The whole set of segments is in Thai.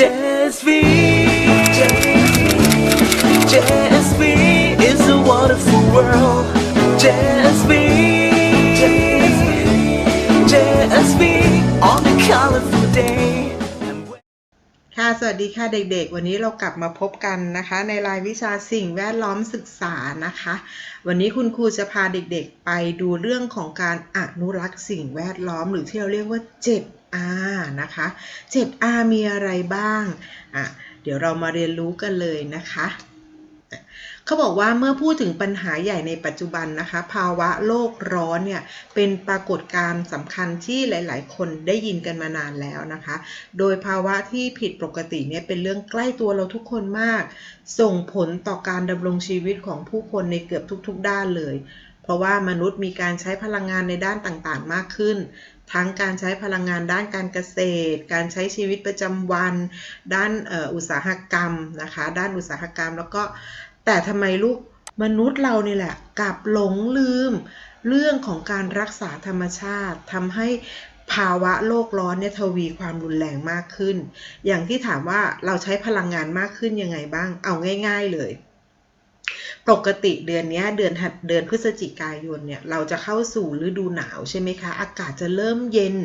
JSV JSV is a wonderful world JSV JSV on a colorful day ค่ะ สวัสดีค่ะเด็กๆ วันนี้เรากลับมาพบกันนะคะ ในรายวิชาสิ่งแวดล้อมศึกษานะคะ วันนี้คุณครูจะพาเด็กๆ ไปดูเรื่องของการอนุรักษ์สิ่งแวดล้อมหรือที่เราเรียกว่า 7R นะคะ 7R มีอะไรบ้างอะเดี๋ยวเรามาเรียนรู้กันเลยนะคะเขาบอกว่าเมื่อพูดถึงปัญหาใหญ่ในปัจจุบันนะคะ ภาวะโลกร้อนเนี่ยเป็นปรากฏการณ์สำคัญที่หลาย ๆ คนได้ยินกันมานานแล้วนะคะ โดยภาวะที่ผิดปกติเนี่ยเป็นเรื่องใกล้ตัวเราทุกคนมาก ส่งผลต่อการดำรงชีวิตของผู้คนในเกือบทุก ๆ ด้านเลย เพราะว่ามนุษย์มีการใช้พลังงานในด้านต่าง ๆ มากขึ้น ทั้งการใช้พลังงานด้านการเกษตร การใช้ชีวิตประจำวัน ด้านอออุตสาหกรรมนะคะ ด้านอุตสาหกรรมแล้วก็แต่ทำไมลูกมนุษย์เรานี่แหละกลับหลงลืม เรื่องของการรักษาธรรมชาติทำให้ภาวะโลกร้อนเนี่ยทวีความรุนแรงมากขึ้น อย่างที่ถามว่าเราใช้พลังงานมากขึ้นยังไงบ้าง เอาง่าย ๆเลย ปกติเดือนนี้เดือนถัดเดือนพฤศจิกายนเนี่ยเราจะเข้าสู่ฤดูหนาวใช่ไหมคะ อากาศจะเริ่มเย็น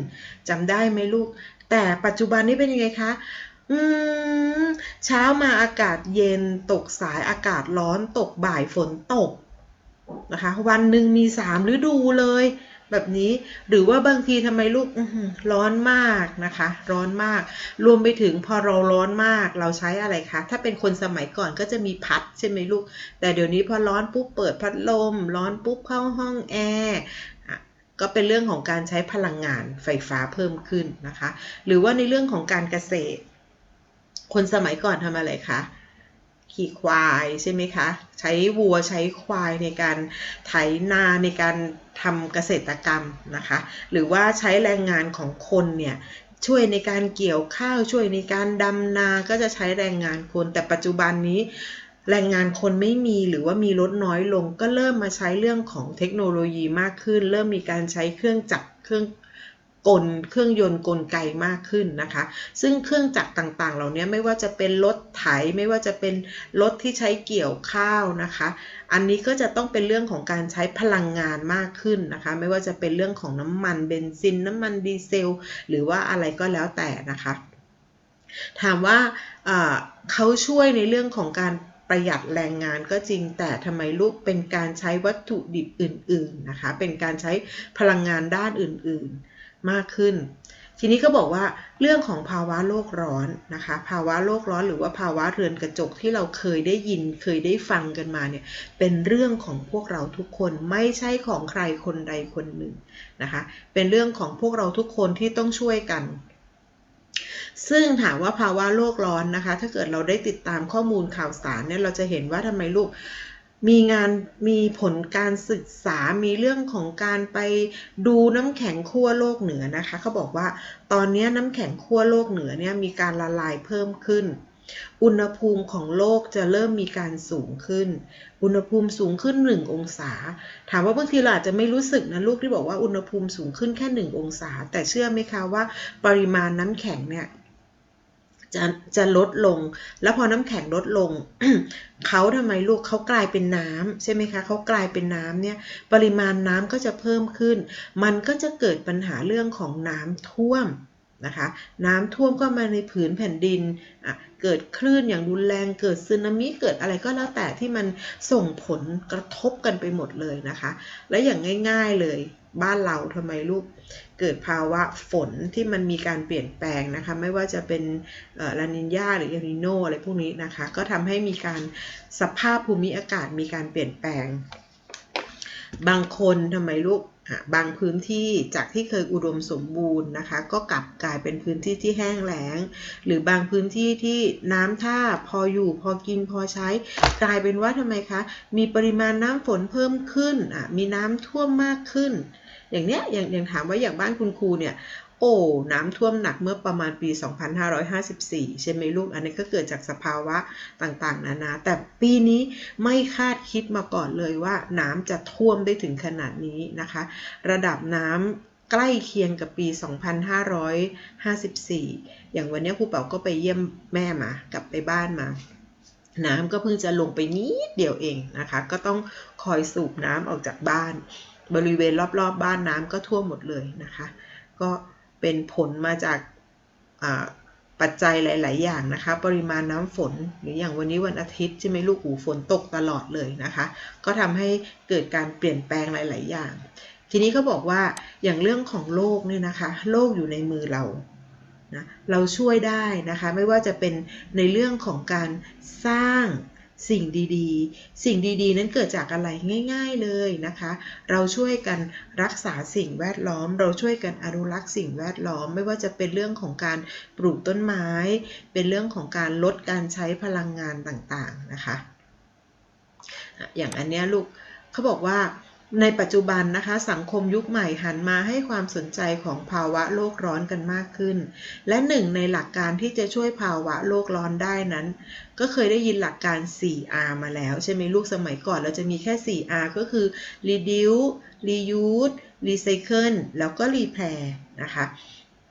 จำได้ไหมลูก แต่ปัจจุบันนี้เป็นยังไงคะอืมเช้ามาอากาศเย็นตกสายอากาศร้อนตกบ่ายฝนตกนะคะ วันหนึ่งมีสามฤดูเลย แบบนี้หรือว่าบางทีทำไมลูกร้อนมากนะคะ ร้อนมาก รวมไปถึงพอเราร้อนมากเราใช้อะไรคะ ถ้าเป็นคนสมัยก่อนก็จะมีพัดใช่ไหมลูก แต่เดี๋ยวนี้พอร้อนปุ๊บเปิดพัดลม ร้อนปุ๊บเข้าห้องแอร์ก็เป็นเรื่องของการใช้พลังงานไฟฟ้าเพิ่มขึ้นนะคะ หรือว่าในเรื่องของการเกษตร คนสมัยก่อนทำอะไรคะ ขี่ควายใช่ไหมคะ ใช้วัวใช้ควายในการไถนาในการทำเกษตรกรรมนะคะ หรือว่าใช้แรงงานของคนเนี่ยช่วยในการเกี่ยวข้าวช่วยในการดำนาก็จะใช้แรงงานคน แต่ปัจจุบันนี้แรงงานคนไม่มีหรือว่ามีลดน้อยลง ก็เริ่มมาใช้เรื่องของเทคโนโลยีมากขึ้น เริ่มมีการใช้เครื่องจักรเครื่อง กลเครื่องยนต์กลไกมากขึ้นนะคะ ซึ่งเครื่องจักรต่างๆ เหล่านี้ไม่ว่าจะเป็นรถไถไม่ว่าจะเป็นรถที่ใช้เกี่ยวข้าวนะคะ อันนี้ก็จะต้องเป็นเรื่องของการใช้พลังงานมากขึ้นนะคะ ไม่ว่าจะเป็นเรื่องของน้ำมันเบนซิน น้ำมันดีเซล หรือว่าอะไรก็แล้วแต่นะคะ ถามว่าเอ่อเขาช่วยในเรื่องของการประหยัดแรงงานก็จริงแต่ทำไมลูกเป็นการใช้วัตถุดิบอื่น ๆนะคะ เป็นการใช้พลังงานด้านอื่น ๆ มากขึ้น ทีนี้ก็บอกว่าเรื่องของภาวะโลกร้อนนะคะ ภาวะโลกร้อนหรือว่าภาวะเรือนกระจกที่เราเคยได้ยินเคยได้ฟังกันมาเนี่ยเป็นเรื่องของพวกเราทุกคนไม่ใช่ของใครคนใดคนหนึ่งนะคะ เป็นเรื่องของพวกเราทุกคนที่ต้องช่วยกันซึ่งถามว่าภาวะโลกร้อนนะคะ ถ้าเกิดเราได้ติดตามข้อมูลข่าวสารเนี่ยเราจะเห็นว่าทำไมลูก มีงานมีผลการศึกษา มีเรื่องของการไปดูน้ำแข็งขั้วโลกเหนือนะคะเขาบอกว่าตอนนี้น้ำแข็งขั้วโลกเหนือเนี่ยมีการละลายเพิ่มขึ้น อุณหภูมิของโลกจะเริ่มมีการสูงขึ้น อุณหภูมิสูงขึ้น 1 องศา ถามว่าบางทีเราอาจจะไม่รู้สึกนะลูกที่บอกว่าอุณหภูมิสูงขึ้นแค่ 1 องศา แต่เชื่อไหมคะว่าปริมาณน้ำแข็งเนี่ย จะจะลดลง แล้วพอน้ำแข็งลดลง เขาทำไมลูกเขากลายเป็นน้ำใช่ไหมคะเขากลายเป็นน้ำเนี่ยปริมาณน้ำก็จะเพิ่มขึ้น มันก็จะเกิดปัญหาเรื่องของน้ำท่วมนะคะน้ำท่วมก็มาในผืนแผ่นดิน เกิดคลื่นอย่างรุนแรง เกิดสึนามิ เกิดอะไรก็แล้วแต่ที่มันส่งผลกระทบกันไปหมดเลยนะคะ และอย่างง่าย ๆเลย บ้านเราทำไมลูกเกิดภาวะฝนที่มันมีการเปลี่ยนแปลงนะคะ ไม่ว่าจะเป็นลานินยาหรือเอลนิโนอะไรพวกนี้นะคะ ก็ทำให้มีการสภาพภูมิอากาศมีการเปลี่ยนแปลง บางคนทำไมลูกบางพื้นที่จากที่เคยอุดมสมบูรณ์นะคะ ก็กลับกลายเป็นพื้นที่ที่แห้งแล้ง หรือบางพื้นที่ที่น้ำท่าพออยู่พอกินพอใช้ กลายเป็นว่าทำไมคะ มีปริมาณน้ำฝนเพิ่มขึ้นมีน้ำท่วมมากขึ้น อย่างเนี้ยอย่างอย่างถามว่าอย่างบ้านคุณครูเนี่ยโอ้น้ำท่วมหนักเมื่อประมาณปี 2554 ใช่ไหมลูก อันนี้ก็เกิดจากสภาวะต่างๆ นานา แต่ปีนี้ไม่คาดคิดมาก่อนเลยว่าน้ำจะท่วมได้ถึงขนาดนี้นะคะ ระดับน้ใกล้เคียงกับปี 2554 อย่างวันนี้ครูเป๋าก็ไปเยี่ยมแม่มากลับไปบ้านมาน้ำก็เพิ่งจะลงไปนิดเดียวเองนะคะ ก็ต้องคอยสูบน้ำออกจากบ้าน บริเวณรอบๆบบ้านน้ำก็ท่วมหมดเลยนะคะ ก็เป็นผลมาจากปัจจัยหลาย ๆ อย่างนะคะ ปริมาณน้ำฝนหรืออย่างวันนี้วันอาทิตย์ใช่ไหมลูกหูฝนตกตลอดเลยนะคะ ก็ทำให้เกิดการเปลี่ยนแปลงหลาย ๆ อย่าง ทีนี้เขาบอกว่าอย่างเรื่องของโลกเนี่ยนะคะ โลกอยู่ในมือเรานะเราช่วยได้นะคะ ไม่ว่าจะเป็นในเรื่องของการสร้าง สิ่งดีๆ สิ่งดีๆ นั้นเกิดจากอะไรง่าย ๆเลยนะคะ เราช่วยกันรักษาสิ่งแวดล้อม เราช่วยกันอนุรักษ์สิ่งแวดล้อม ไม่ว่าจะเป็นเรื่องของการปลูกต้นไม้ เป็นเรื่องของการลดการใช้พลังงานต่างๆนะคะ อย่างอันเนี้ยลูกเขาบอกว่า ในปัจจุบันนะคะสังคมยุคใหม่หันมาให้ความสนใจของภาวะโลกร้อนกันมากขึ้น และหนึ่งในหลักการที่จะช่วยภาวะโลกร้อนได้นั้น ก็เคยได้ยินหลักการ 4R มาแล้ว ใช่ไหมลูกสมัยก่อนเราจะมีแค่ 4R ก็คือ reduce reuse recycle แล้วก็ repair นะคะ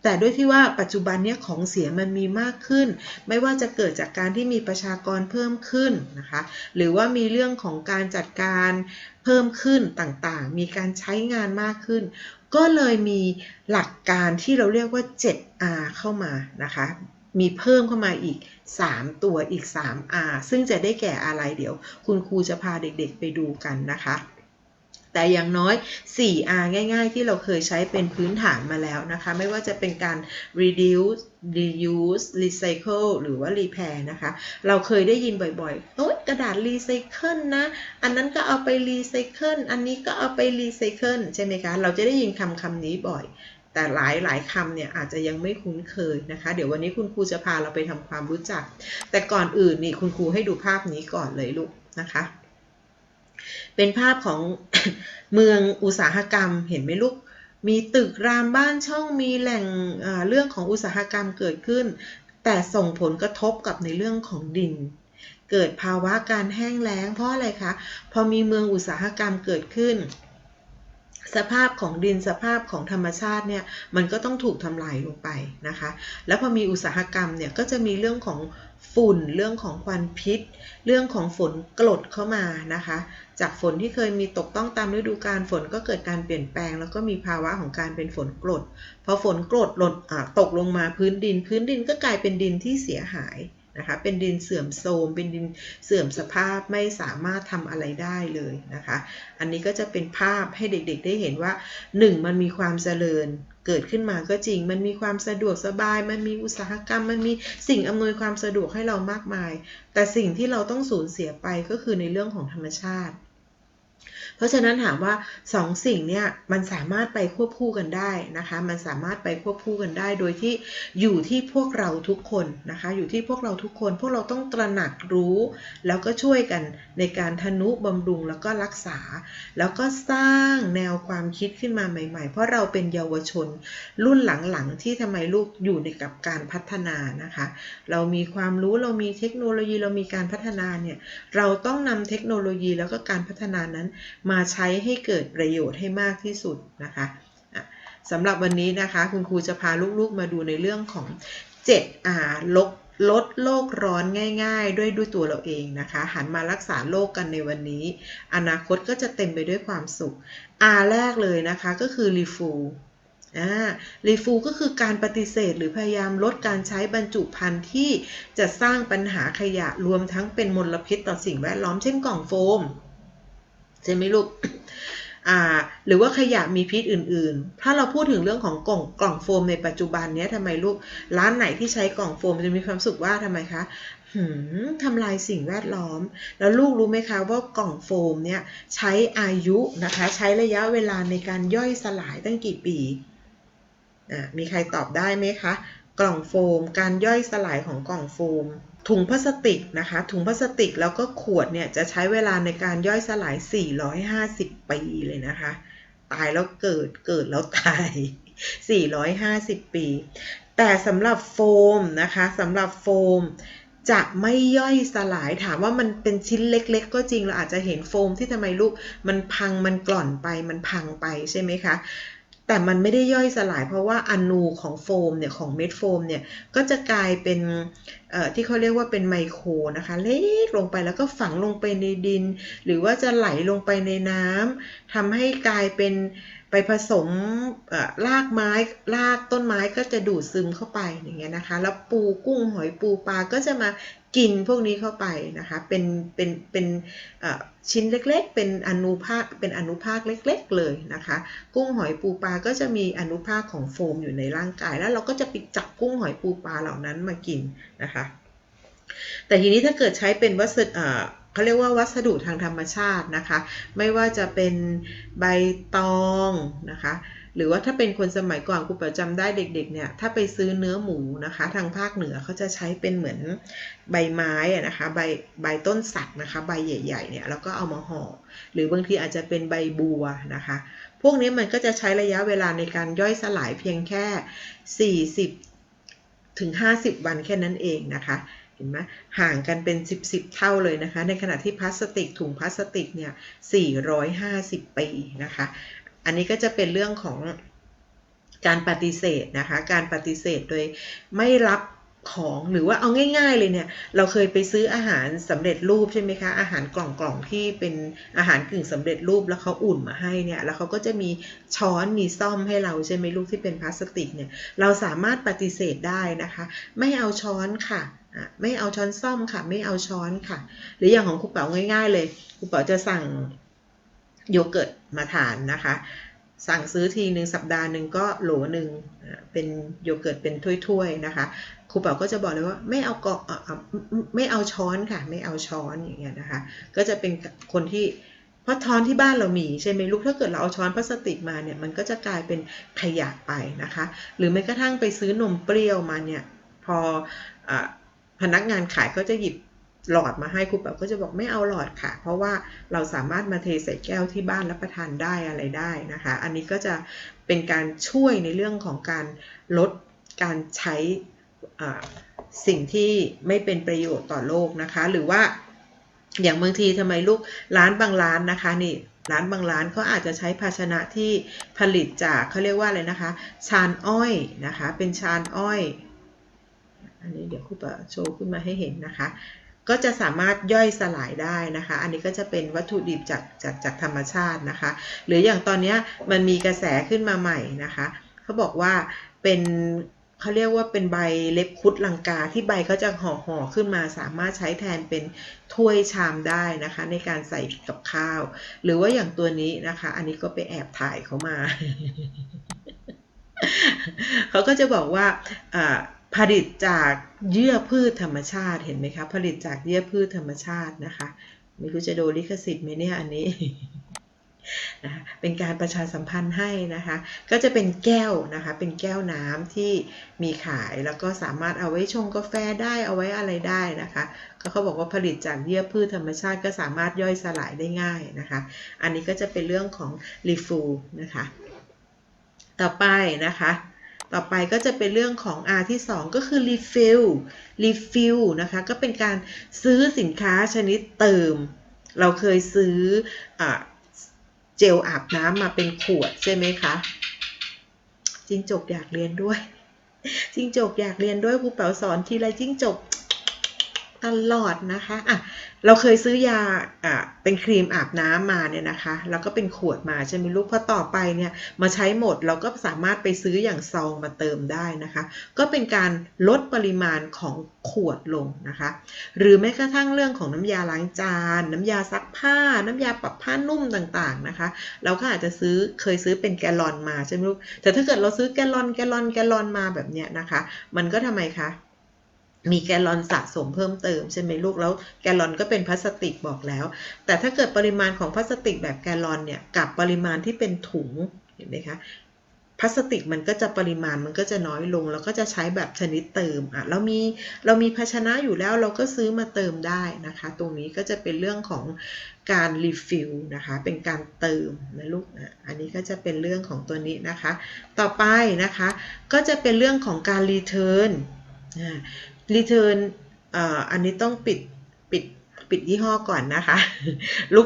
แต่ด้วยที่ว่าปัจจุบันเนี้ยของเสียมันมีมากขึ้น ไม่ว่าจะเกิดจากการที่มีประชากรเพิ่มขึ้นนะคะ หรือว่ามีเรื่องของการจัดการเพิ่มขึ้นต่างๆ มีการใช้งานมากขึ้น ก็เลยมีหลักการที่เราเรียกว่า 7R เข้ามานะคะ มีเพิ่มเข้ามาอีก 3 ตัวอีก 3R ซึ่งจะได้แก่อะไรเดี๋ยว คุณครูจะพาเด็กๆไปดูกันนะคะ แต่อย่างน้อย 4R ง่าย ๆ ที่เราเคยใช้เป็นพื้นฐานมาแล้วนะคะ ไม่ว่าจะเป็นการ reduce reuse recycle หรือว่า repair นะคะ เราเคยได้ยินบ่อยๆโอ๊ยกระดาษ recycle นะ อันนั้นก็เอาไป recycle อันนี้ก็เอาไป recycle ใช่ไหมคะ เราจะได้ยินคำคำนี้บ่อยแต่หลายหลายคำเนี่ยอาจจะยังไม่คุ้นเคยนะคะ เดี๋ยววันนี้คุณครูจะพาเราไปทำความรู้จัก แต่ก่อนอื่นนี่คุณครูให้ดูภาพนี้ก่อนเลยลูกนะคะ เป็นภาพของเมืองอุตสาหกรรมเห็นไหมลูก มีตึกรามบ้านช่องมีแหล่งเรื่องของอุตสาหกรรมเกิดขึ้น แต่ส่งผลกระทบกับในเรื่องของดิน เกิดภาวะการแห้งแล้งเพราะอะไรคะ พอมีเมืองอุตสาหกรรมเกิดขึ้น สภาพของดินสภาพของธรรมชาติเนี่ยมันก็ต้องถูกทำลายลงไปนะคะ แล้วพอมีอุตสาหกรรมเนี่ยก็จะมีเรื่องของฝุ่นเรื่องของควันพิษ เรื่องของฝนกรดเข้ามานะคะ จากฝนที่เคยมีตกต้องตามฤดูกาลฝนก็เกิดการเปลี่ยนแปลง แล้วก็มีภาวะของการเป็นฝนกรดพอฝนกรดหล่นตกลงมาพื้นดิน พื้นดินก็กลายเป็นดินที่เสียหายนะคะเป็นดินเสื่อมโทรมเป็นดินเสื่อมสภาพไม่สามารถทำอะไรได้เลยนะคะ อันนี้ก็จะเป็นภาพให้เด็กๆ ได้เห็นว่า 1. มันมีความเจริญเกิดขึ้นมาก็จริง มันมีความสะดวกสบาย มันมีอุตสาหกรรม มันมีสิ่งอำนวยความสะดวกให้เรามากมาย แต่สิ่งที่เราต้องสูญเสียไปก็คือในเรื่องของธรรมชาติ เพราะฉะนั้นถามว่าสองสิ่งเนี่ยมันสามารถไปควบคู่กันได้นะคะ มันสามารถไปควบคู่กันได้ โดยที่อยู่ที่พวกเราทุกคนนะคะ อยู่ที่พวกเราทุกคน พวกเราต้องตระหนักรู้ แล้วก็ช่วยกันในการทนุบำรุงแล้วก็รักษา แล้วก็สร้างแนวความคิดขึ้นมาใหม่ ๆ เพราะเราเป็นเยาวชน รุ่นหลังๆ ที่ทำไมลูกอยู่ในกับการพัฒนานะคะ เรามีความรู้เรามีเทคโนโลยีเรามีการพัฒนาเนี่ยเราต้องนำเทคโนโลยีแล้วก็การพัฒนานั้นมาใช้ให้เกิดประโยชน์ให้มากที่สุดนะคะสำหรับวันนี้นะคะ คุณครูจะพาลูกๆมาดูในเรื่องของ 7R ลดลดโลกร้อนง่าย ๆ ด้วยด้วยตัวเราเองนะคะ หันมารักษาโลกกันในวันนี้ อนาคตก็จะเต็มไปด้วยความสุข R แรกเลยนะคะก็คือ refill รีฟูก็คือการปฏิเสธหรือพยายามลดการใช้บรรจุภัณฑ์ที่จะสร้างปัญหาขยะรวมทั้งเป็นมลพิษต่อสิ่งแวดล้อมเช่นกล่องโฟม ใช่ไหมลูกอ่าหรือว่าขยะมีพิษอื่นๆ ถ้าเราพูดถึงเรื่องของกล่องกล่องโฟมในปัจจุบันเนี้ยทำไมลูกร้านไหนที่ใช้กล่องโฟมจะมีความสุขว่าทำไมคะหืมทำลายสิ่งแวดล้อม แล้วลูกรู้ไหมคะว่ากล่องโฟมเนี่ยใช้อายุนะคะใช้ระยะเวลาในการย่อยสลายตั้งกี่ปีอะมีใครตอบได้ไหมคะ กล่องโฟม การย่อยสลายของกล่องโฟม ถุงพลาสติกนะคะ ถุงพลาสติกแล้วก็ขวดเนี่ยจะใช้เวลาในการย่อยสลาย 450 ปีเลยนะคะ ตายแล้วเกิด เกิดแล้วตาย 450 ปี แต่สำหรับโฟมนะคะสำหรับโฟมจะไม่ย่อยสลายถามว่ามันเป็นชิ้นเล็ก ๆ ก็จริงเราอาจจะเห็นโฟมที่ทำไมลูกมันพังมันกล่อนไปมันพังไปใช่ไหมคะ แต่มันไม่ได้ย่อยสลายเพราะว่าอนูของโฟมเนี่ยของเม็ดโฟมเนี่ยก็จะกลายเป็นที่เขาเรียกว่าเป็นไมโครนะคะ เล็กลงไปแล้วก็ฝังลงไปในดิน หรือว่าจะไหลลงไปในน้ำทำให้กลายเป็นไปผสมรากไม้รากต้นไม้ก็จะดูดซึมเข้าไปอย่างเงี้ยนะคะ แล้วปูกุ้งหอยปูปลาก็จะมา กินพวกนี้เข้าไปนะคะเป็นเป็นเป็นชิ้นเล็กๆ เป็นอนุภาคเป็นอนุภาคเล็ก ๆ เลยนะคะ กุ้งหอยปูปลาก็จะมีอนุภาคของโฟมอยู่ในร่างกาย แล้วเราก็จะไปจับกุ้งหอยปูปลาเหล่านั้นมากินนะคะ แต่ทีนี้ถ้าเกิดใช้เป็นวัสดุเขาเรียกว่าวัสดุทางธรรมชาตินะคะ ไม่ว่าจะเป็นใบตองนะคะ หรือว่าถ้าเป็นคนสมัยก่อนครูประจำได้เด็กๆเนี่ยถ้าไปซื้อเนื้อหมูนะคะ ทางภาคเหนือเขาจะใช้เป็นเหมือนใบไม้อะนะคะใบใบต้นสักนะคะใบใหญ่ๆเนี่ยแล้วก็เอามาห่อหรือบางทีอาจจะเป็นใบบัวนะคะ พวกนี้มันก็จะใช้ระยะเวลาในการย่อยสลายเพียงแค่ 40ถึง50 วันแค่นั้นเองนะคะเห็นไหมห่างกันเป็น 10 10เท่าเลยนะคะ ในขณะที่พลาสติกถุงพลาสติกเนี่ย450 ปีนะคะ อันนี้ก็จะเป็นเรื่องของการปฏิเสธนะคะ การปฏิเสธโดยไม่รับของหรือว่าเอาง่าย ๆ เลยเนี่ย เราเคยไปซื้ออาหารสำเร็จรูปใช่ไหมคะอาหารกล่องๆที่เป็นอาหารกึ่งสำเร็จรูปแล้วเขาอุ่นมาให้เนี่ย แล้วเขาก็จะมีช้อนมีซ่อมให้เราใช่ไหมลูกที่เป็นพลาสติกเนี่ย เราสามารถปฏิเสธได้นะคะ ไม่เอาช้อนค่ะอะไม่เอาช้อนซ่อมค่ะ ไม่เอาช้อนค่ะ หรืออย่างของครูเป๋าง่าย ๆ เลยครูเป๋าจะสั่ง โยเกิร์ตมาทานนะคะ สั่งซื้อทีหนึ่งสัปดาห์หนึ่งก็โหลหนึ่งเป็นโยเกิร์ตเป็นถ้วยๆนะคะครูเป๋าก็จะบอกเลยว่าไม่เอากอกอะไม่เอาช้อนค่ะ ไม่เอาช้อนอย่างเงี้ยนะคะ ก็จะเป็นคนที่เพราะช้อนที่บ้านเรามีใช่ไหมลูกถ้าเกิดเราเอาช้อนพลาสติกมาเนี่ยมันก็จะกลายเป็นขยะไปนะคะ หรือแม้กระทั่งไปซื้อนมเปรี้ยวมาเนี่ยพออพนักงานขายก็จะหยิบ หลอดมาให้ครูเป๋าก็จะบอกไม่เอาหลอดค่ะ เพราะว่าเราสามารถมาเทใส่แก้วที่บ้านรับประทานได้อะไรได้นะคะ อันนี้ก็จะเป็นการช่วยในเรื่องของการลดการใช้สิ่งที่ไม่เป็นประโยชน์ต่อโลกนะคะ หรือว่าอย่างบางทีทำไมลูกร้านบางร้านนะคะนี่ร้านบางร้านเขาอาจจะใช้ภาชนะที่ผลิตจากเขาเรียกว่าอะไรนะคะ ชานอ้อยนะคะ เป็นชานอ้อย อันนี้เดี๋ยวครูปะโชว์ขึ้นมาให้เห็นนะคะ ก็จะสามารถย่อยสลายได้นะคะ อันนี้ก็จะเป็นวัตถุดิบจากจากจากธรรมชาตินะคะ หรืออย่างตอนนี้มันมีกระแสขึ้นมาใหม่นะคะเขาบอกว่าเป็นเขาเรียกว่าเป็นใบเล็บคุดลังกาที่ใบเขาจะห่อห่อขึ้นมา สามารถใช้แทนเป็นถ้วยชามได้นะคะ ในการใส่กับข้าว หรือว่าอย่างตัวนี้นะคะ อันนี้ก็ไปแอบถ่ายเขามา เขาก็จะบอกว่าอ่า ผลิตจากเยื่อพืชธรรมชาติเห็นไหมคะผลิตจากเยื่อพืชธรรมชาตินะคะ ไม่รู้จะโดนลิขสิทธิ์ไหมเนี่ยอันนี้นะคะเป็นการประชาสัมพันธ์ให้นะคะ ก็จะเป็นแก้วนะคะ เป็นแก้วน้ำที่มีขายแล้วก็สามารถเอาไว้ชงกาแฟได้เอาไว้อะไรได้นะคะ ก็เขาบอกว่าผลิตจากเยื่อพืชธรรมชาติก็สามารถย่อยสลายได้ง่ายนะคะ อันนี้ก็จะเป็นเรื่องของรีฟูนะคะ ต่อไปนะคะ ต่อไปก็จะเป็นเรื่องของ R ที่ 2 ก็คือ refill refill นะคะ ก็เป็นการซื้อสินค้าชนิดเติม เราเคยซื้ออเจลอาบน้ำมาเป็นขวดใช่ไหมคะจิ้งจกอยากเรียนด้วยจิ้งจกอยากเรียนด้วยครูเป๋าสอนทีไรจิ้งจก ตลอดนะคะอะเราเคยซื้อยาอะเป็นครีมอาบน้ำมาเนี่ยนะคะ แล้วก็เป็นขวดมาใช่ไหมลูกพอต่อไปเนี่ยมาใช้หมดเราก็สามารถไปซื้ออย่างซองมาเติมได้นะคะ ก็เป็นการลดปริมาณของขวดลงนะคะ หรือแม้กระทั่งเรื่องของน้ำยาล้างจาน น้ำยาซักผ้า น้ำยาปรับผ้านุ่มต่างๆนะคะ เราก็อาจจะซื้อเคยซื้อเป็นแกลลอนมาใช่ไหมลูกแต่ถ้าเกิดเราซื้อแกลลอนแกลลอนแกลลอนมาแบบเนี้ยนะคะ มันก็ทำไมคะ มีแกลลอนสะสมเพิ่มเติมใช่ไหมลูกแล้วแกลลอนก็เป็นพลาสติกบอกแล้ว แต่ถ้าเกิดปริมาณของพลาสติกแบบแกลลอนเนี่ยกับปริมาณที่เป็นถุงเห็นไหมคะพลาสติกมันก็จะปริมาณมันก็จะน้อยลง แล้วก็จะใช้แบบชนิดเติมอะเรามีเรามีภาชนะอยู่แล้วเราก็ซื้อมาเติมได้นะคะ ตรงนี้ก็จะเป็นเรื่องของการรีฟิลนะคะเป็นการเติมนะลูกอะอันนี้ก็จะเป็นเรื่องของตัวนี้นะคะ ต่อไปนะคะ ก็จะเป็นเรื่องของการรีเทิร์น รีเทิร์นอันนี้ต้องปิดปิดปิดยี่ห้อก่อนนะคะ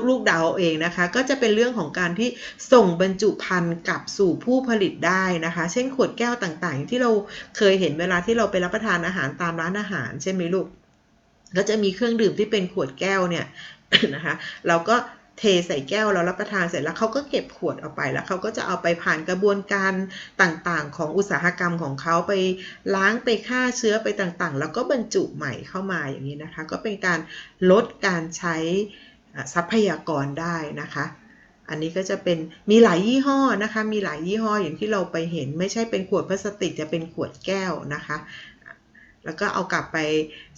ลูกๆเดาเอาเองนะคะ ก็จะเป็นเรื่องของการที่ส่งบรรจุภัณฑ์กลับสู่ผู้ผลิตได้นะคะ เช่นขวดแก้วต่างๆ ที่เราเคยเห็นเวลาที่เราไปรับประทานอาหารตามร้านอาหารใช่ไหมลูกก็จะมีเครื่องดื่มที่เป็นขวดแก้วเนี่ยนะคะ เราก็ เทใส่แก้วเรารับประทานเสร็จแล้วเขาก็เก็บขวดเอาไปแล้วเขาก็จะเอาไปผ่านกระบวนการต่างๆ ของอุตสาหกรรมของเขาไปล้างไปฆ่าเชื้อไปต่างๆ แล้วก็บรรจุใหม่เข้ามาอย่างนี้นะคะ ก็เป็นการลดการใช้ทรัพยากรได้นะคะอันนี้ก็จะเป็นมีหลายยี่ห้อนะคะ มีหลายยี่ห้ออย่างที่เราไปเห็น ไม่ใช่เป็นขวดพลาสติกจะเป็นขวดแก้วนะคะ แล้วก็เอากลับไป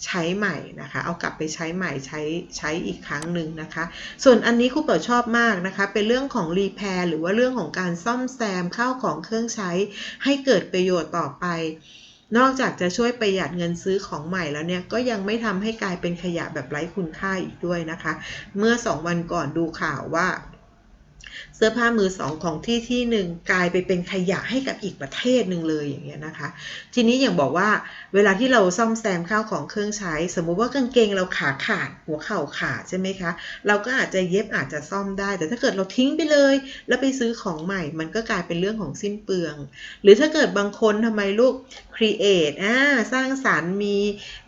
ใช้ใหม่นะคะ เอากลับไปใช้ใหม่ใช้ใช้อีกครั้งหนึ่งนะคะ ส่วนอันนี้ครูเปิดชอบมากนะคะ เป็นเรื่องของรีแพร์หรือว่าเรื่องของการซ่อมแซมข้าวของเครื่องใช้ ให้เกิดประโยชน์ต่อไป นอกจากจะช่วยประหยัดเงินซื้อของใหม่แล้วเนี่ย ก็ยังไม่ทำให้กลายเป็นขยะแบบไร้คุณค่าอีกด้วยนะคะ เมื่อสองวันก่อนดูข่าวว่า สื้อผ้ามือสองของที่ที่หนึ่งกลายไปเป็นขยะให้กับอีกประเทศหนึ่งเลยอย่างเงี้ยนะคะ ทีนี้อย่างบอกว่าเวลาที่เราซ่อมแซมข้าวของเครื่องใช้ สมมุติว่ากางเกงเราขาขาดหัวเข่าขาดใช่ไหมคะ เราก็อาจจะเย็บอาจจะซ่อมได้ แต่ถ้าเกิดเราทิ้งไปเลย แล้วไปซื้อของใหม่ มันก็กลายเป็นเรื่องของสิ้นเปลือง หรือถ้าเกิดบางคนทำไมลูก create อ่าสร้างสารรค์มี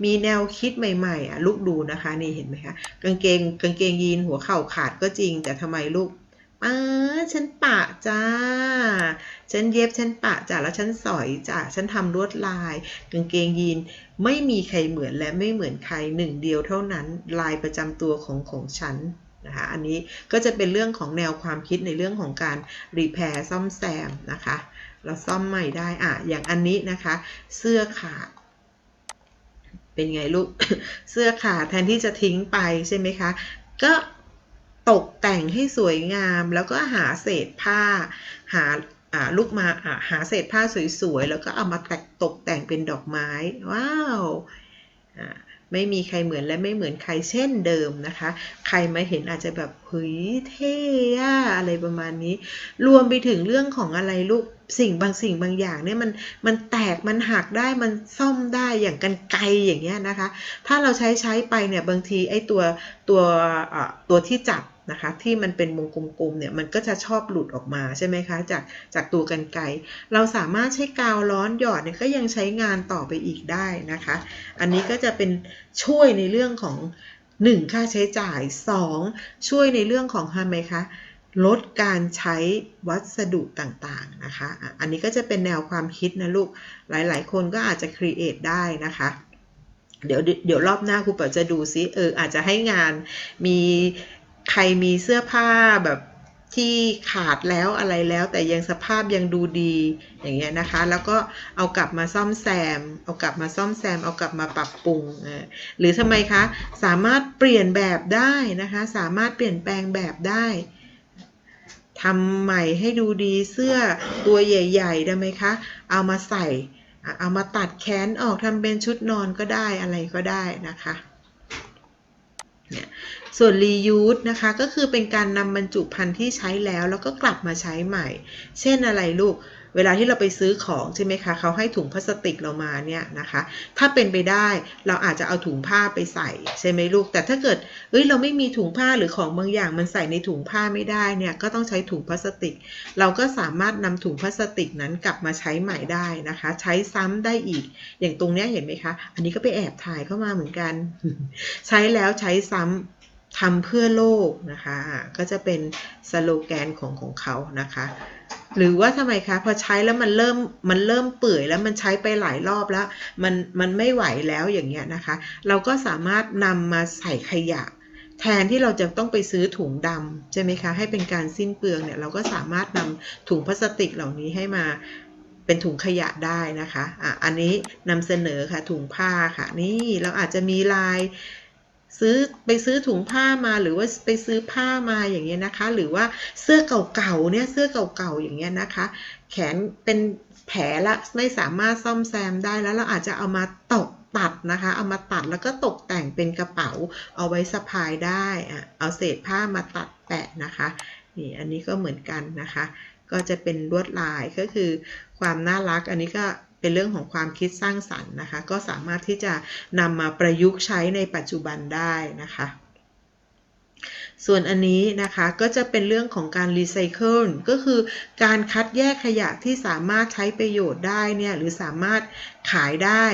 มีแนวคิดใหม่ๆอะลูกดูนะคะนี่เห็นไหมคะกางเกงกางเกงยีนหัวเข่าขาดก็จริง แต่ทำไมลูก ป้าฉันปะจ้า ฉันเย็บฉันปะจ้าแล้วฉันสอยจ้าฉันทำลวดลายกางเกงยีนไม่มีใครเหมือนและไม่เหมือนใครหนึ่งเดียวเท่านั้นลายประจำตัวของของฉันนะคะอันนี้ก็จะเป็นเรื่องของแนวความคิดในเรื่องของการรีแพร์ซ่อมแซมนะคะ เราซ่อมใหม่ได้อะอย่างอันนี้นะคะ เสื้อขาดเป็นไงลูก เสื้อขาดแทนที่จะทิ้งไปใช่ไหมคะ ก็ ตกแต่งให้สวยงาม แล้วก็หาเศษผ้า หาลูกมาหาเศษผ้าสวยๆ แล้วก็เอามาแต่งตกแต่งเป็นดอกไม้ ว้าวไม่มีใครเหมือนและไม่เหมือนใครเช่นเดิมนะคะ ใครมาเห็นอาจจะแบบเฮ้ยเท่อะอะไรประมาณนี้ รวมไปถึงเรื่องของอะไรลูกสิ่งบางสิ่งบางอย่างเนี่ยมันมันแตกมันหักได้มันซ่อมได้อย่างกันไกรอย่างเงี้ยนะคะ ถ้าเราใช้ใช้ไปเนี่ยบางทีไอ้ตัวตัวตัวที่จับ นะคะที่มันเป็นวงกลมๆเนี่ยมันก็จะชอบหลุดออกมาใช่ไหมคะจากจากตัวกันไกเราสามารถใช้กาวร้อนหยอดเนี่ยก็ยังใช้งานต่อไปอีกได้นะคะ อันนี้ก็จะเป็นช่วยในเรื่องของ 1. ค่าใช้จ่าย 2. ช่วยในเรื่องของทำไมคะลดการใช้วัสดุต่างๆนะคะ อันนี้ก็จะเป็นแนวความคิดนะลูก หลายๆ คนก็อาจจะ create ได้นะคะเดี๋ยวเดี๋ยวรอบหน้าครูเปิดจะดูซิเอออาจจะให้งานมี ใครมีเสื้อผ้าแบบที่ขาดแล้วอะไรแล้ว แต่ยังสภาพยังดูดีอย่างเงี้ยนะคะ แล้วก็เอากลับมาซ่อมแซม เอากลับมาซ่อมแซม เอากลับมาปรับปรุงเออหรือทำไมคะสามารถเปลี่ยนแบบได้นะคะ สามารถเปลี่ยนแปลงแบบได้ทำใหม่ให้ดูดีเสื้อตัวใหญ่ๆได้ไหมคะ เอามาใส่ เอามาตัดแขนออกทำเป็นชุดนอนก็ได้อะไรก็ได้นะคะเนี่ย ส่วน reuse นะคะก็คือเป็นการนำบรรจุภัณฑ์ที่ใช้แล้วแล้วก็กลับมาใช้ใหม่ เช่นอะไรลูก เวลาที่เราไปซื้อของใช่ไหมคะเขาให้ถุงพลาสติกเรามาเนี่ยนะคะ ถ้าเป็นไปได้เราอาจจะเอาถุงผ้าไปใส่ใช่ไหมลูก แต่ถ้าเกิดเอ้ยเราไม่มีถุงผ้าหรือของบางอย่างมันใส่ในถุงผ้าไม่ได้เนี่ยก็ต้องใช้ถุงพลาสติก เราก็สามารถนำถุงพลาสติกนั้นกลับมาใช้ใหม่ได้นะคะ ใช้ซ้ำได้อีก อย่างตรงเนี้ยเห็นไหมคะ อันนี้ก็ไปแอบถ่ายเข้ามาเหมือนกัน ใช้แล้วใช้ซ้ำ ทำเพื่อโลกนะคะ ก็จะเป็นสโลแกนของของเขานะคะ หรือว่าทำไมคะ พอใช้แล้วมันเริ่มมันเริ่มเปื่อยแล้วมันใช้ไปหลายรอบแล้ว มันมันไม่ไหวแล้วอย่างเงี้ยนะคะ เราก็สามารถนำมาใส่ขยะ แทนที่เราจะต้องไปซื้อถุงดำใช่ไหมคะ ให้เป็นการสิ้นเปลืองเนี่ยเราก็สามารถนำถุงพลาสติกเหล่านี้ให้มาเป็นถุงขยะได้นะคะอะอันนี้นำเสนอค่ะถุงผ้าค่ะ นี่เราอาจจะมีลาย ซื้อไปซื้อถุงผ้ามาหรือว่าไปซื้อผ้ามาอย่างเงี้ยนะคะ หรือว่าเสื้อเก่าๆเนี่ยเสื้อเก่าๆอย่างเงี้ยนะคะ แขนเป็นแผลละไม่สามารถซ่อมแซมได้แล้วเราอาจจะเอามาตกตัดนะคะ เอามาตัดแล้วก็ตกแต่งเป็นกระเป๋าเอาไว้สะพายได้อะเอาเศษผ้ามาตัดแปะนะคะนี่อันนี้ก็เหมือนกันนะคะ ก็จะเป็นลวดลายก็คือความน่ารักอันนี้ก็ เป็นเรื่องของความคิดสร้างสรรค์นะคะ ก็สามารถที่จะนำมาประยุกต์ใช้ในปัจจุบันได้นะคะส่วนอันนี้นะคะก็จะเป็นเรื่องของการรีไซเคิลก็คือการคัดแยกขยะที่สามารถใช้ประโยชน์ได้เนี่ยหรือสามารถขายได้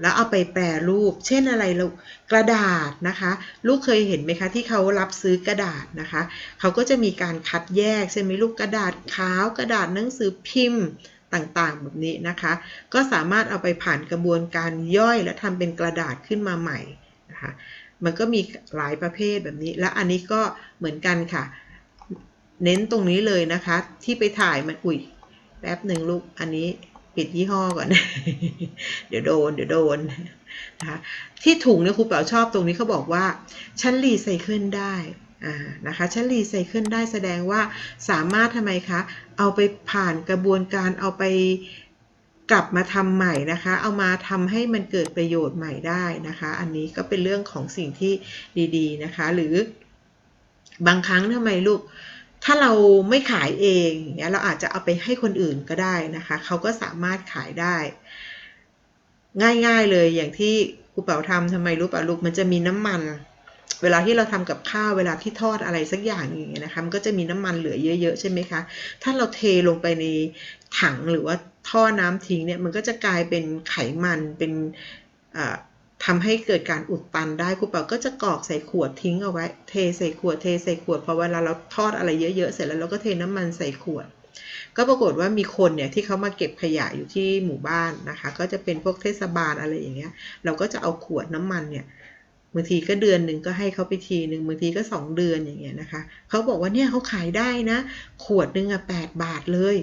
แล้วเอาไปแปรรูป เช่นอะไรลูกกระดาษนะคะ ลูกเคยเห็นไหมคะที่เขารับซื้อกระดาษนะคะ เขาก็จะมีการคัดแยกใช่ไหมลูกกระดาษขาวกระดาษหนังสือพิมพ์ ต่างๆ แบบนี้นะคะ ก็สามารถเอาไปผ่านกระบวนการย่อยและทำเป็นกระดาษขึ้นมาใหม่นะคะมันก็มีหลายประเภทแบบนี้ และอันนี้ก็เหมือนกันค่ะ เน้นตรงนี้เลยนะคะ ที่ไปถ่ายมันอุ้ยแป๊บหนึ่งลูกอันนี้ปิดยี่ห้อก่อน เดี๋ยวโดน เดี๋ยวโดนนะคะที่ถุงเนี่ยครูเป๋าชอบตรงนี้เขาบอกว่า ฉันรีไซเคิลได้ นะคะฉันรีไซเคิลได้แสดงว่าสามารถทำไมคะ เอาไปผ่านกระบวนการเอาไปกลับมาทำใหม่นะคะ เอามาทำให้มันเกิดประโยชน์ใหม่ได้นะคะ อันนี้ก็เป็นเรื่องของสิ่งที่ดีๆนะคะ หรือบางครั้งทำไมลูก ถ้าเราไม่ขายเองเงี้ยเราอาจจะเอาไปให้คนอื่นก็ได้นะคะ เขาก็สามารถขายได้ ง่ายๆเลยอย่างที่ครูเป๋าทำทำไมรู้ป่ะลูกมันจะมีน้ำมัน เวลาที่เราทำกับข้าวเวลาที่ทอดอะไรสักอย่างอย่างเงี้ยนะคะมันก็จะมีน้ำมันเหลือเยอะๆใช่ไหมคะถ้าเราเทลงไปในถังหรือว่าท่อน้ำทิ้งเนี่ยมันก็จะกลายเป็นไขมันเป็นอ่าทำให้เกิดการอุดตันได้ครูเป๋าก็จะกรอกใส่ขวดทิ้งเอาไว้ เทใส่ขวดเทใส่ขวดพอเวลาเราทอดอะไรเยอะๆเสร็จแล้วเราก็เทน้ำมันใส่ขวด ก็ปรากฏว่ามีคนเนี่ยที่เขามาเก็บขยะอยู่ที่หมู่บ้านนะคะ ก็จะเป็นพวกเทศบาลอะไรอย่างเงี้ย เราก็จะเอาขวดน้ำมันเนี่ย บางทีก็เดือนหนึ่งก็ให้เขาไปทีหนึ่งบางทีก็สองเดือนอย่างเงี้ยนะคะเขาบอกว่าเนี่ยเขาขายได้นะ ขวดหนึ่งอะแปดบาทเลย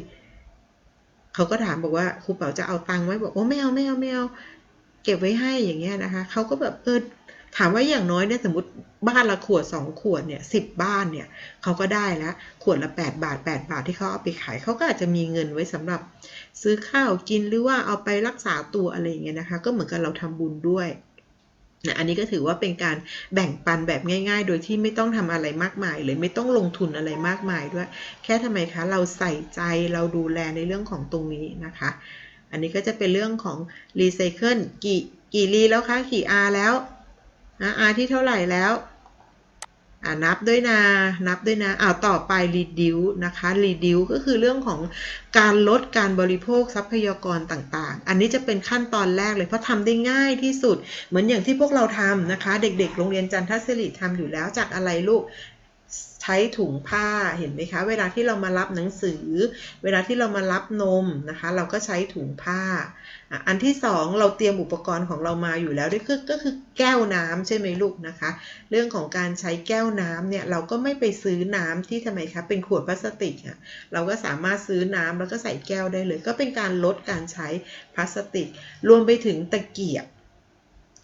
เขาก็ถามบอกว่าครูเป๋าจะเอาตังค์ไหมบอกโอ้ไม่เอาไม่เอาไม่เอาเก็บไว้ให้อย่างเงี้ยนะคะเขาก็แบบเออถามว่าอย่างน้อยเนี่ยสมมติบ้านละขวดสองขวดเนี่ยสิบบ้านเนี่ยเขาก็ได้แล้วขวดละแปดบาทแปดบาทที่เขาเอาไปขายเขาก็อาจจะมีเงินไว้สำหรับซื้อข้าวกินหรือว่าเอาไปรักษาตัวอะไรอย่างเงี้ยนะคะ ก็เหมือนกับเราทำบุญด้วย นะอันนี้ก็ถือว่าเป็นการแบ่งปันแบบง่าย ๆ โดยที่ไม่ต้องทำอะไรมากมายเลยไม่ต้องลงทุนอะไรมากมายด้วย แค่ทำไมคะ เราใส่ใจเราดูแลในเรื่องของตรงนี้นะคะ อันนี้ก็จะเป็นเรื่องของรีไซเคิลกี่กี่รีแล้วคะกี่อาแล้วนะ R ที่เท่าไหร่แล้ว อ่านับด้วยนะนับด้วยนะอ้าวต่อไป reduce นะคะ reduce ก็คือเรื่องของการลดการบริโภคทรัพยากรต่างๆ อันนี้จะเป็นขั้นตอนแรกเลยเพราะทำได้ง่ายที่สุด เหมือนอย่างที่พวกเราทำนะคะ เด็กๆ โรงเรียนจันทศิริทำอยู่แล้วจากอะไรลูก ใช้ถุงผ้าเห็นไหมคะ เวลาที่เรามารับหนังสือ เวลาที่เรามารับนมนะคะ เราก็ใช้ถุงผ้า อันที่สองเราเตรียมอุปกรณ์ของเรามาอยู่แล้วด้วยคือก็คือแก้วน้ำใช่ไหมลูกนะคะ เรื่องของการใช้แก้วน้ำเนี่ยเราก็ไม่ไปซื้อน้ำที่ทำไมคะเป็นขวดพลาสติกอะเราก็สามารถซื้อน้ำแล้วก็ใส่แก้วได้เลย ก็เป็นการลดการใช้พลาสติก รวมไปถึงตะเกียบ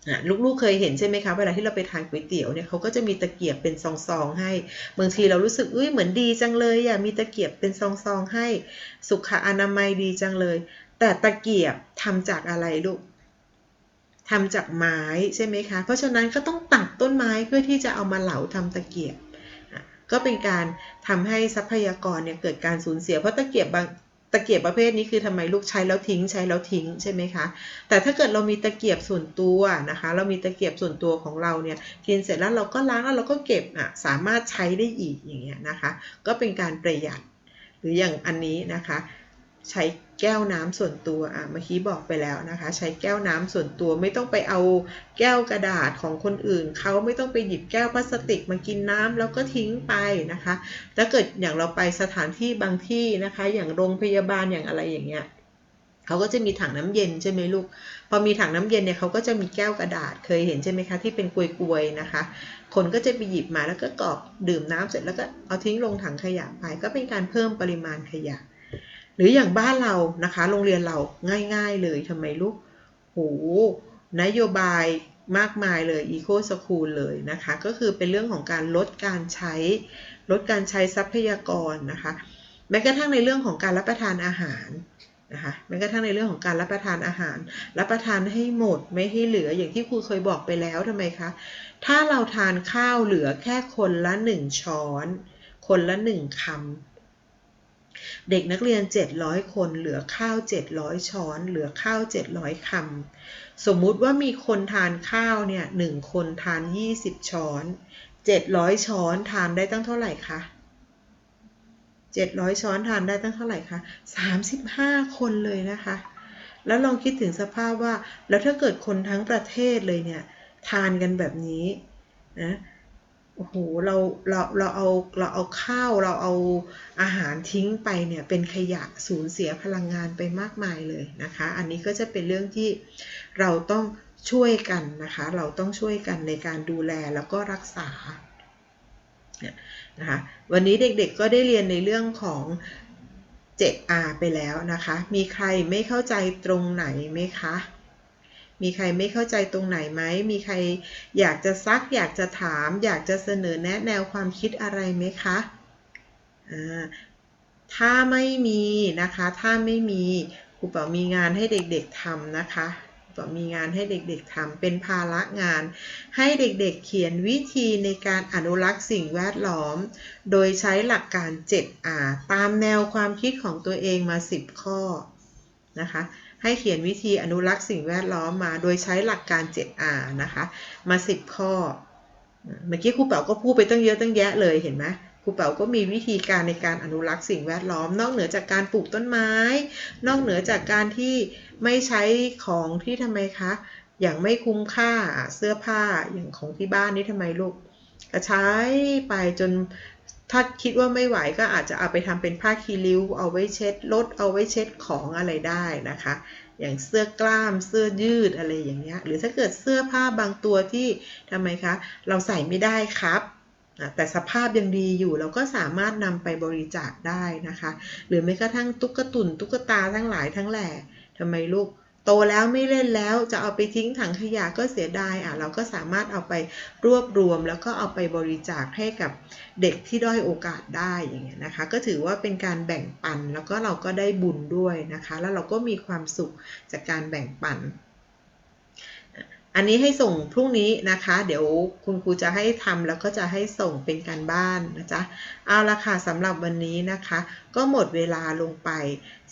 อะลูกๆเคยเห็นใช่ไหมคะเวลาที่เราไปทานก๋วยเตี๋ยวเนี่ยเขาก็จะมีตะเกียบเป็นซองๆให้ บางทีเรารู้สึกเอ้ยเหมือนดีจังเลยอะมีตะเกียบเป็นซองๆให้ สุขอนามัยดีจังเลย แต่ตะเกียบทำจากอะไรลูกทำจากไม้ใช่ไหมคะ เพราะฉะนั้นก็ต้องตัดต้นไม้เพื่อที่จะเอามาเหลาทำตะเกียบ ก็เป็นการทำให้ทรัพยากรเนี่ยเกิดการสูญเสีย เพราะตะเกียบบาง ตะเกียบประเภทนี้คือทำไมลูกใช้แล้วทิ้งใช้แล้วทิ้งใช่ไหมคะ แต่ถ้าเกิดเรามีตะเกียบส่วนตัวนะคะ เรามีตะเกียบส่วนตัวของเราเนี่ยกินเสร็จแล้วเราก็ล้างแล้วเราก็เก็บอะสามารถใช้ได้อีกอย่างเงี้ยนะคะ ก็เป็นการประหยัดหรืออย่างอันนี้นะคะ ใช้ แก้วน้ำส่วนตัวอะเมื่อกี้บอกไปแล้วนะคะ ใช้แก้วน้ำส่วนตัวไม่ต้องไปเอาแก้วกระดาษของคนอื่นเขาไม่ต้องไปหยิบแก้วพลาสติกมากินน้ำแล้วก็ทิ้งไปนะคะถ้าเกิดอย่างเราไปสถานที่บางที่นะคะ อย่างโรงพยาบาลอย่างอะไรอย่างเงี้ยเขาก็จะมีถังน้ำเย็นใช่ไหมลูก พอมีถังน้ำเย็นเนี่ยเขาก็จะมีแก้วกระดาษเคยเห็นใช่ไหมคะที่เป็นกลวยๆนะคะ คนก็จะไปหยิบมาแล้วก็กรอกดื่มน้ำเสร็จแล้วก็เอาทิ้งลงถังขยะไปก็เป็นการเพิ่มปริมาณขยะ หรืออย่างบ้านเรานะคะ โรงเรียนเราง่าย ๆ เลยทำไมลูกโหนโยบายมากมายเลย Eco School เลยนะคะ ก็คือเป็นเรื่องของการลดการใช้ ลดการใช้ทรัพยากรนะคะ แม้กระทั่งในเรื่องของการรับประทานอาหารนะคะแม้กระทั่งในเรื่องของการรับประทานอาหาร รับประทานให้หมดไม่ให้เหลืออย่างที่ครูเคยบอกไปแล้วทำไมคะถ้าเราทานข้าวเหลือแค่คนละหนึ่งช้อน คนละหนึ่งคำ เด็กนักเรียน 700 คน เหลือข้าว 700 ช้อน เหลือข้าว 700 คำ สมมุติว่ามีคนทานข้าวเนี่ยหนึ่งคนทาน 20 ช้อน 700 ช้อนทานได้ตั้งเท่าไหร่คะ 700 ช้อนทานได้ตั้งเท่าไหร่คะ 35 คนเลยนะคะ แล้วลองคิดถึงสภาพว่า แล้วถ้าเกิดคนทั้งประเทศเลยเนี่ย ทานกันแบบนี้นะ โอ้โหเราเราเราเอาเราเอาข้าวเราเอาอาหารทิ้งไปเนี่ยเป็นขยะสูญเสียพลังงานไปมากมายเลยนะคะ อันนี้ก็จะเป็นเรื่องที่เราต้องช่วยกันนะคะ เราต้องช่วยกันในการดูแลแล้วก็รักษานะคะวันนี้เด็กๆก็ได้เรียนในเรื่องของ 7R ไปแล้วนะคะ มีใครไม่เข้าใจตรงไหนไหมคะ มีใครไม่เข้าใจตรงไหนไหม มีใครอยากจะซัก อยากจะถาม อยากจะเสนอแนะแนวความคิดอะไรไหมคะถ้าไม่มีนะคะ ถ้าไม่มีครูเป๋ามีงานให้เด็กๆทำนะคะครูเป๋ามีงานให้เด็กๆทำเป็นภาระงาน ให้เด็กๆเขียนวิธีในการอนุรักษ์สิ่งแวดล้อม โดยใช้หลักการ 7R ตามแนวความคิดของตัวเองมา 10 ข้อนะคะ ให้เขียนวิธีอนุรักษ์สิ่งแวดล้อมมา โดยใช้หลักการ 7R นะคะ มา 10 ข้อ เมื่อกี้ครูเป๋าก็พูดไปตั้งเยอะตั้งแยะเลยเห็นไหมครูเป๋าก็มีวิธีการในการอนุรักษ์สิ่งแวดล้อม นอกเหนือจากการปลูกต้นไม้ นอกเหนือจากการที่ไม่ใช้ของที่ทำไมคะ อย่างไม่คุ้มค่าเสื้อผ้าอย่างของที่บ้านนี่ทำไมลูกก็ใช้ไปจน ถ้าคิดว่าไม่ไหวก็อาจจะเอาไปทำเป็นผ้าคีริ้ว เอาไว้เช็ดรถเอาไว้เช็ดของอะไรได้นะคะ อย่างเสื้อกล้ามเสื้อยืดอะไรอย่างเงี้ย หรือถ้าเกิดเสื้อผ้าบางตัวที่ทำไมคะ เราใส่ไม่ได้ครับแต่สภาพยังดีอยู่เราก็สามารถนำไปบริจาคได้นะคะ หรือแม้กระทั่งตุ๊กตุนตุ๊กตาทั้งหลายทั้งแหล่ทำไมลูก โตแล้วไม่เล่นแล้วจะเอาไปทิ้งถังขยะก็เสียดายอะเราก็สามารถเอาไปรวบรวม แล้วก็เอาไปบริจาคให้กับเด็กที่ด้อยโอกาสได้อย่างเงี้ยนะคะ ก็ถือว่าเป็นการแบ่งปันแล้วก็เราก็ได้บุญด้วยนะคะ แล้วเราก็มีความสุขจากการแบ่งปันอันนี้ให้ส่งพรุ่งนี้นะคะ เดี๋ยวคุณครูจะให้ทำแล้วก็จะให้ส่งเป็นการบ้านนะจ๊ะ เอาละค่ะสำหรับวันนี้นะคะ ก็หมดเวลาลงไป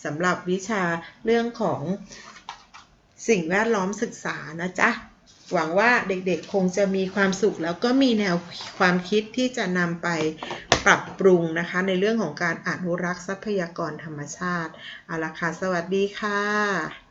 สำหรับวิชาเรื่องของ สิ่งแวดล้อมศึกษานะจ๊ะ หวังว่าเด็กๆคงจะมีความสุข แล้วก็มีแนวความคิดที่จะนำไปปรับปรุงนะคะ ในเรื่องของการอนุรักษ์ทรัพยากรธรรมชาติเอาละค่ะสวัสดีค่ะ